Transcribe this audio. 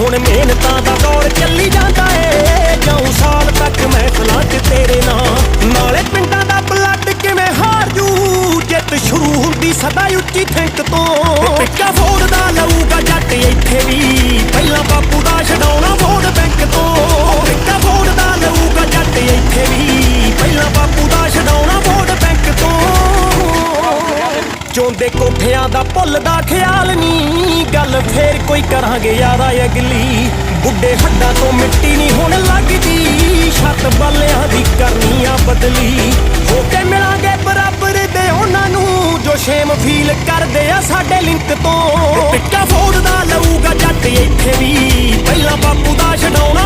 ਹੁਣ ਮਿਹਨਤਾਂ ਦਾ ਦੌਰ ਚੱਲੀ ਜਾਂਦਾ ਏ। ਜਾਉ ਸਾਲ ਤੱਕ ਮੈਂ ਮਹਿਫਲਾਂ 'ਚ ਤੇਰੇ ਨਾਂ। ਨਾਲੇ ਪਿੰਡਾਂ ਦਾ ਬਲੱਡ ਕਿਵੇਂ ਹਾਰ ਜੂ? ਜਿੱਤ ਸ਼ੁਰੂ ਹੁੰਦੀ ਸਦਾ ਉੱਚੀ ਥਿੰਕ ਤੋਂ। ਪਿੱਕਾ ਚੋਂਦੇ ਕੋਠਿਆਂ ਦਾ ਭੁੱਲਦਾ ਖਿਆਲ ਨਹੀਂ। ਗੱਲ ਫੇਰ ਕੋਈ ਕਰਾਂਗੇ ਯਾਰਾ ਅਗਲੀ। ਬੁੱਢੇ ਹੱਡਾਂ ਤੋਂ ਮਿੱਟੀ ਨਹੀਂ ਹੁਣ ਲੱਗਦੀ। ਛੱਤ ਬੱਲਿਆਂ ਦੀ ਕਰਨੀ ਆ ਬਦਲੀ। ਹੋ ਕੇ ਮਿਲਾਂਗੇ ਬਰਾਬਰ ਦੇ ਉਹਨਾਂ ਨੂੰ, ਜੋ ਸ਼ੇਮ ਫੀਲ ਕਰਦੇ ਆ ਸਾਡੇ ਲਿੰਕ ਤੋਂ। ਟਿੱਕਾ ਫੋੜਦਾ ਲਊਗਾ ਜੱਟ ਇੱਥੇ ਵੀ। ਪਹਿਲਾਂ ਬਾਪੂ ਦਾ ਛਣਾਉਣਾ